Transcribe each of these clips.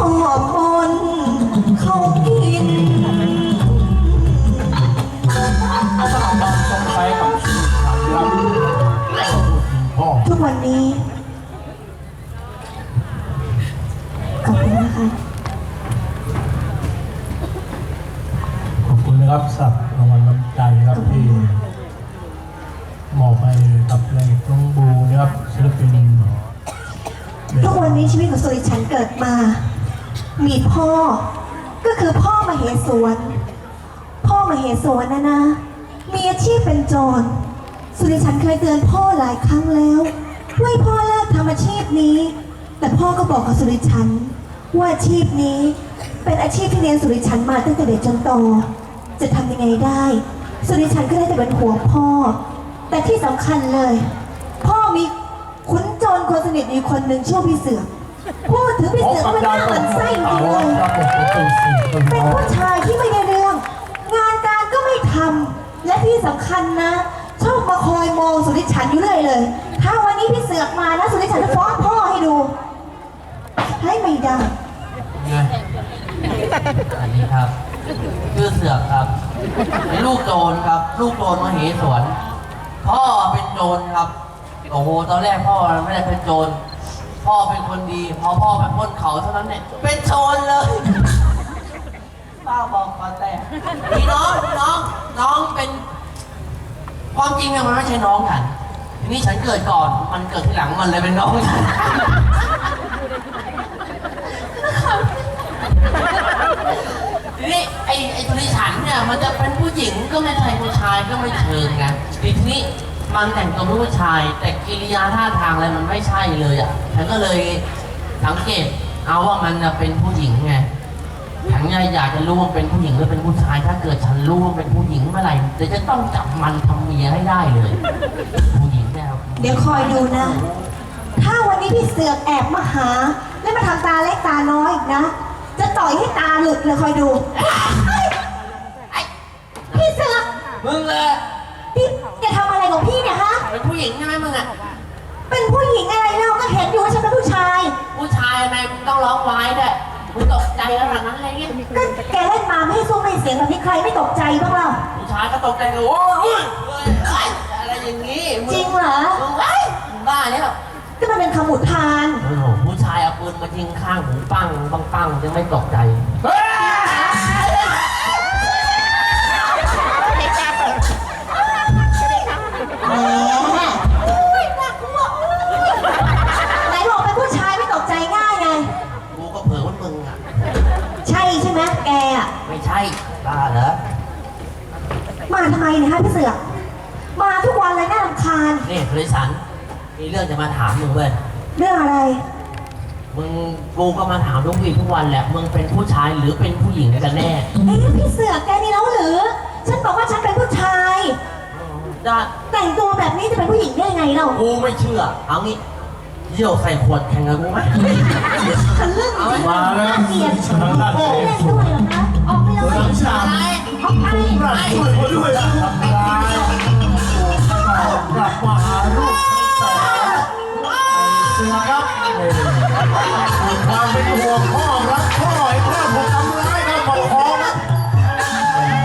พ่อคนเขากินไปกับชีวิตครับพ่อทุกวันนี้ขอบคุณนะคะขอบคุณนะครับสำหรับรางวัลน้ำใจครับที่มอบให้กับในน้องบูนะครับศิลปิน ทุกวันนี้ชีวิตของสุริชันเกิดมา มีพ่อ ก็คือพ่อมาเหสวน พ่อมาเหสวนนะนะ มีอาชีพเป็นโจร สุริชันเคยเตือนพ่อหลายครั้งแล้วว่าให้พ่อเลิกทำอาชีพนี้ แต่พ่อก็บอกกับสุริชัน ว่าอาชีพนี้ เป็นอาชีพที่เรียนสุริชันมาตั้งแต่เด็กจนโต จะทำยังไงได้ สุริชันก็ได้แต่เป็นห่วพ่อ แต่ที่สำคัญเลย พ่อมีขุนโจรคนสนิทอีกคนหนึ่งชื่อพี่เสือ พูดถึงพี่ขอเสือกกับมันดาน่าวหก็มันไส้จเอาริงๆเลยครับผมเป็นสิ่งเป็นเป็นน้องผู้ชายที่ไม่ได้เรื่อง งานการก็ไม่ทำและที่สำคัญนะ ชอบมาคอยมองสุริชันอยู่เรื่อยเลย ถ้าวันนี้พี่เสือกมานะสุริชันจะฟ้องพ่อให้ดู ให้ไม่ได้ไงอันนี้ครับชื่อเสือกครับเป็นลูกโจรครับ ลูกโจรมาเหสวน พ่อเป็นโจรครับ โอ้โห ตอนแรกพ่อไม่ได้เป็นโจร พ่อเป็นคนดี พอพ่อไปพ้นเขาเท่านั้นเนี่ยเป็นโจรเลยป้าบอกมาแต่พี่น้องน้องน้องเป็น ความจริงเนี่ยมันไม่ใช่น้องกันทีนี้ฉันเกิดก่อน มันเกิดทีหลังมันเลยเป็นน้องฉันทีนี้ไอ้ไอ้ตุลิฉันเนี่ยมันจะเป็นผู้หญิงก็ไม่ใช่ผู้ชายก็ไม่เชิงไงทีนี้ มันแต่งตัวเป็นผู้ชาย แต่กิริยาท่าทางอะไรมันไม่ใช่เลยอะฉันก็เลยสังเกตเอาว่ามันน่ะเป็นผู้หญิงไงฉันเนี่ยอยากจะรู้ว่าเป็นผู้หญิงหรือเป็นผู้ชาย ถ้าเกิดฉันรู้ว่าเป็นผู้หญิงเมื่อไหร่เดี๋ยวจะต้องจับมันทำเมียให้ได้เลย ผู้หญิงเนี่ยครับเดี๋ยวคอยดูนะ ถ้าวันนี้พี่เสือกแอบมาหา แล้วมาทำตาเล็กตาน้อยอีกนะ จะต่อยให้ตาหลุดเลยคอยดูไอ้พี่เสือกมึงเลย พี่แกทำอะไรของพี่เนี่ยฮะ เป็นผู้หญิงใช่ไหมมึงอะ เป็นผู้หญิงอะไรเราก็เห็นอยู่ว่าฉันเป็นผู้ชาย ผู้ชายทำไมมึงต้องร้องไว้ด้วยมึงตกใจขนาดนั้นเลยเนี่ยก็แกเล่นมาไม่ให้สู้ไม่เสียงแบบนี้ใครไม่ตกใจบ้างเราผู้ชายก็ตกใจกันโอ้ยเฮ้ยเฮ้ยอะไรอย่างนี้มึจริงเหรอมึงไอ้ยมึงบ้าเนี่ยก็มันเป็นคำอุทานโอ้โหผู้ชายเอาปืนมายิงข้างหูปังปังปังยังไม่ตกใจ เฮ้ย อะไม่ใช่บ้าเหรอ มาทำไมเนี่ยฮะพี่เสือกมาทุกวันเลยน่ารำคาญ นี่บริสันมีเรื่องจะมาถามมึงเว้ย เรื่องอะไร มึงกูก็มาถามทุกวีทุกวันแหละ มึงเป็นผู้ชายหรือเป็นผู้หญิงกันแน่เอ๊ะพี่เสือกแกนี่แล้วหรือ ฉันบอกว่าฉันเป็นผู้ชาย ได้แต่งตัวแบบนี้จะเป็นผู้หญิงได้ไงเรา กูไม่เชื่อ เอางี้ เยี่ยวใส่ขวดแข่งกับกูไหมฉันเรื่องจริงมาแล้วเกลียดทางด้านโอ้เด็เล่กนด้วยเหรอคะออกไปเลยหลังฉากออกไปรักช่วยคนด้วยนะทำร้ายกลับมาหาลูกเสือครับความเป็นห่วงพ่อรักพ่อไอ้พ่อผมทำร้ายครับปกครองนะ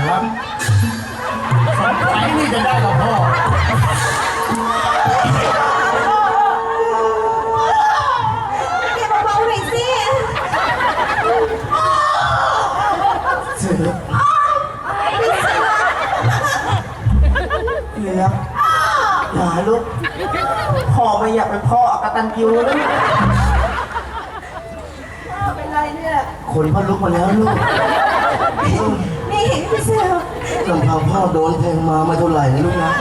ครับสงสัยนี่จะได้กับพ่อ นพ่อลุกมาแล้วลูกนี่เห็นพี่เสือกลำพังพ่อโดนแทงมาไม่เท่าไหร่นะลูกนะ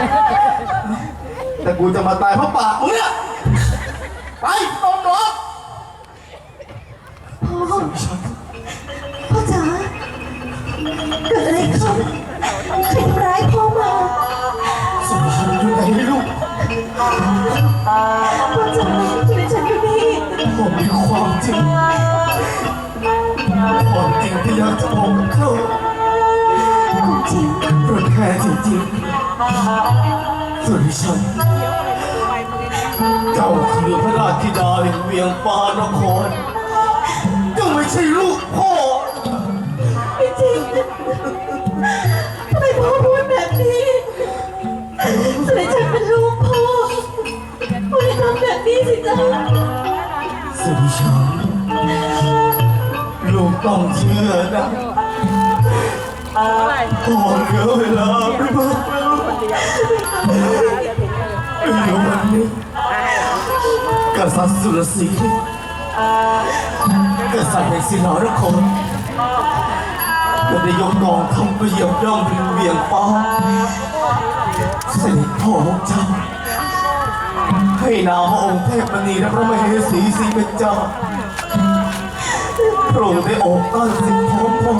แต่กูจะมาตายเพราะปากมึงเนี่ยไปตรงรถพ่อพ่อจ๋าเกิดอะไรขึ้นใครทำร้ายพ่อมาสุริชันอยู่ไหนลูกพ่อจ๋าอยู่ในฉันอยู่นี่ผมมีความจริง ยากจะบอกกับเขาของจริงเพราะแค่จริงๆสุริชันเจ้าคือพระราชธิดาแห่งเวียงฟ้านครเจ้าไม่ใช่ลูกพ่อไม่จริงทำไมพ่อพูดแบบนี้สุริชันเป็นลูกพ่อพ่ออย่าทำแบบนี้สิจ๊ะสุริชัน ลูต้องเชื่อนะพ่อเหลือเวลาไม่มากแล้วเดี๋ยววันนี้กษัตริย์สุรศรีกษัตริย์แห่งศิลานครก็ได้ยกกองทัพไปเหยียบย่ำริมเวียงฟ้าเสด็จพ่อของเจ้าให้นามว่าองค์เทพมณีและพระมเหสีสีเป็นเจ้า พระองค์ได้โอบต้านสิ่งพร้อมพง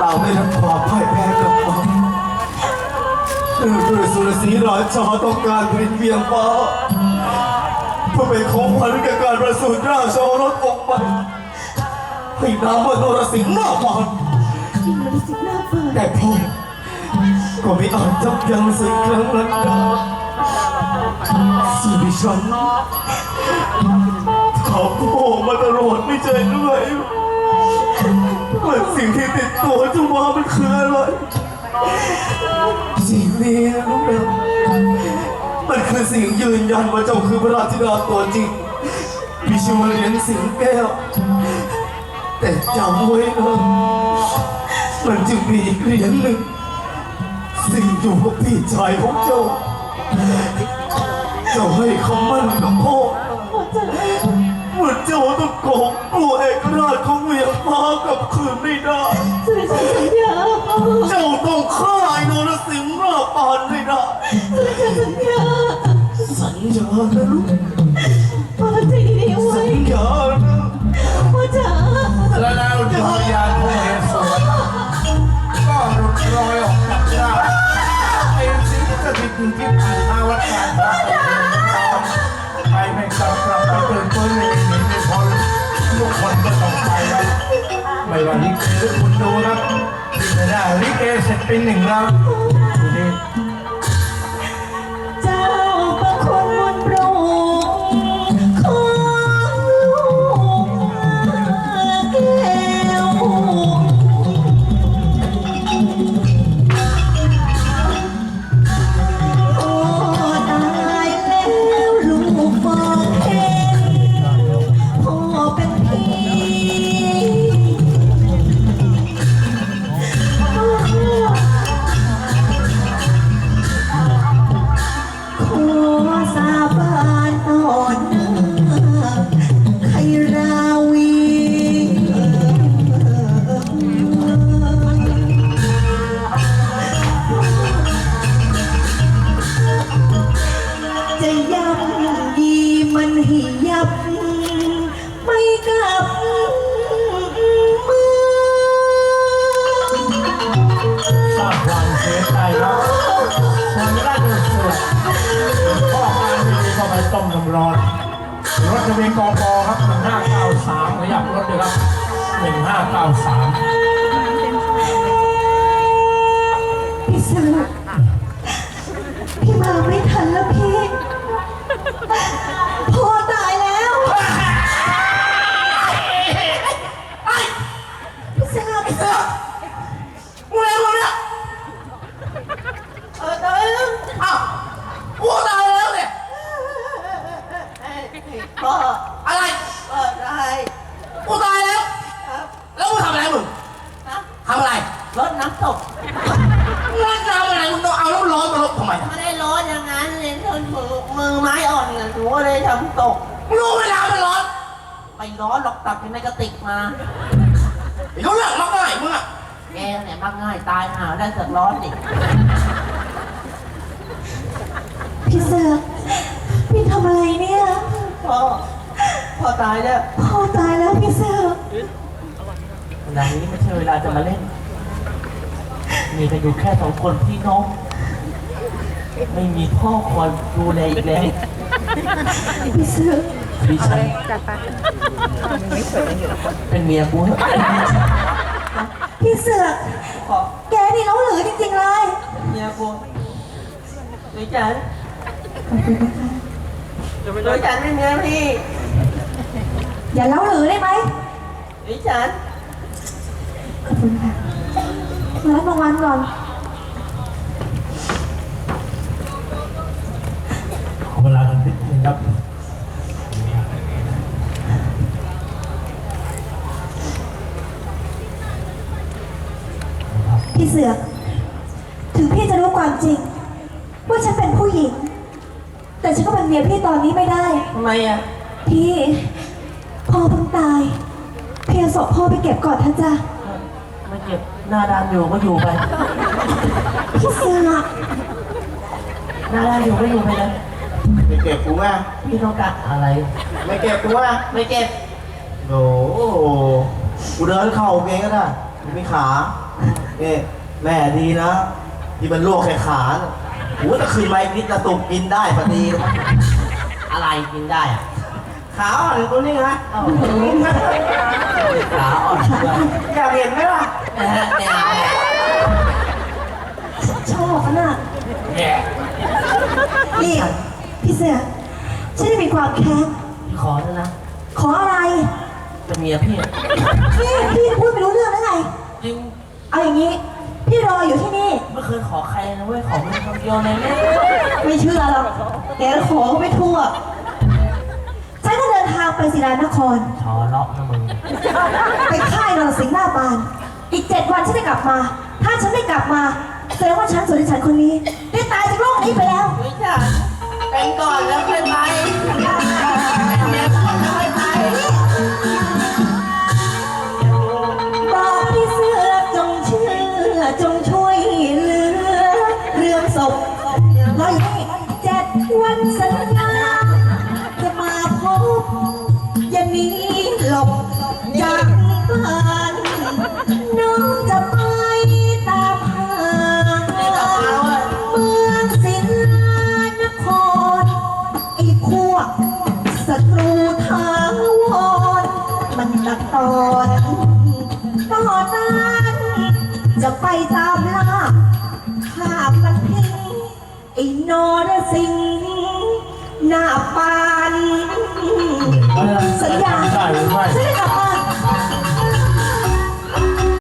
ต่าได้รับความพ่ายแพ้กลับมาเนื่องด้วยสุรศรีราชาต้องการผลิตเวียงฟ้าเพื่อเป็นของขวัญแก่การประสูติราชโอรสองค์ใหม่ให้นามว่านรสิงห์หน้าฟานที่มันสิหน้าแต่พ่อก็ไม่อาจจับยังสิ่งครั้งนั้นได้สุริชัน ถามพ่อมาตลอดไม่ใจด้วยว่าสิ่งที่ติดตัวเจ้ามามันคืออะไรสิ่งนี้นะลูกนะมันคือสิ่งยืนยันว่าเจ้าคือพระราชธิดาตัวจริงมีชื่อว่าเหรียญสิงแก้ว แต่จำไว้นะมันจึงมีอีกเหรียญหนึ่งสิ่งอยู่กับพี่ชายของเจ้า เจ้าให้คำมั่นกับพ่อ เจ้าต้องโกงกลัวเอกราชของเวียงฟ้ากลับคืนไม่ได้ สุริชันสัญญาพ่อเจ้าต้องฆ่าไอ้นรสิงห์ราปานไม่ได้ สุริชันสัญญาสัญญานะลูกพ่อใจดีๆไว้สัญญานะพ่อจ๋าและแล้วดวงวิญญาณผู้เห็นสวนก็หลุดลอยออกจากร่างไอ้สิ่งที่จะติดอยู่ที่ผ่านมาวัดการ ไม่ว่าลิเกหรือคุณดูครับที่ไม่ได้ลิเกเสร็จเป็นหนึ่งแล้วทีนี้ ไม่กลับมือสร้างความเสียใจครับคนรกเลยเสือกพ่อการมีก็ไปต้มน้ำร้อน รถจะมีกปครับ1593ขยับรถเลยครับ1593พี่เสือพี่มาไม่ทันแล้วพี่พ่อตายแล้วพี่เสือพี่เสือ มึงอะไรวะเนี่ย เออตายแล้ว อ้าวกูตายแล้วเนี่ย พ่อ อะไร เออตาย กูตายแล้ว ครับ แล้วมึงทำอะไรมึง นะ ทำอะไร รถ น้ำตกมึงทำอะไรมึงต้องเอาน้ำร้อนมาลบทำไมไม่ได้ร้อนอย่างนั้นเลยทนมือมือไม้อ่อนนะหนูก็เลยทำตกมึงรู้เวลามันร้อนไม่ร้อนหรอกตักอยู่ในกระติกมาเขาเลือกมาง่ายมึงอะแกเนี่ยมักง่ายตายหาได้เกิดร้อนอีกพี่เสือกพี่ทำอะไรเนี่ยพ่อตายแล้วพ่อตายแล้วพี่เสือกเวลานี้ไม่ใช่เวลาจะมาเล่น มีกันอยู่แค่สองคนพี่น้อง ไม่มีพ่อคอยดูแลอีกแล้วพี่เสือกดิฉันเป็นเมียกูเหรอพี่เสือกขอแกนี่เล้าหรือจริงๆเลยเมียกูดิฉันดิฉันเป็นเมียพี่ อย่าเล้าหรือได้ไหมดิฉันขอบคุณค่ะมา รับรางวัลก่อน ขอเวลากันนิดนึงครับพี่เสือกถึงพี่จะรู้ความจริง ว่าฉันเป็นผู้หญิง แต่ฉันก็เป็นเมียพี่ตอนนี้ไม่ได้ ทำไมอะ พี่พ่อเพิ่งตายพี่เอาศพพ่อไปเก็บก่อนท่านจ้ะ ไม่เก็บ หน้าด้านอยู่ก็อยู่ไป พี่เสือกหน้าด้านอยู่ก็อยู่ไปเลยไม่เก็บกูอะพี่ต้องการอะไร ไม่เก็บกูอะไม่เก็บโอ้โหกูเดินเข่าเองก็ได้กูมีขาเนี่ยแม่ดีนะ ที่มันลวกแค่ขาน่ะโอ้แต่คืนมาอีกนิดละตุกกินได้พอดีเลยอะไรกินได้อะ ขาอ่อนตัวนี้ไงเอ้าขาอ่อนด้วยอยากเห็นไหมล่ะนะฮะเนี่ยชอบขนาดแย่นี่พี่เสือกฉันจะมีความแค้นขอแล้วนะขออะไรเป็นเมียพี่พี่พี่พูดไม่รู้เรื่องได้ไงจริงเอาอย่างนี้ พี่รออยู่ที่นี่ไม่เคยขอใครนะเว้ยขอมึงคนเดียวเลยเนี่ยไม่เชื่อหรอกแกขอก็ไม่ทั่ว ไปศิลานคร ชอเลาะนะมึง ไปค่ายนรสิงห์หน้าบาน อีกเจ็ดวันฉันจะกลับมา ถ้าฉันไม่กลับมาแสดงว่าฉันสุริฉันคนนี้ ได้ตายจากโลกนี้ไปแล้วไม่ใช่เป็นก่อนแล้วค่อยไป สัญญาได้หรือไม่ฉันจะกลับมา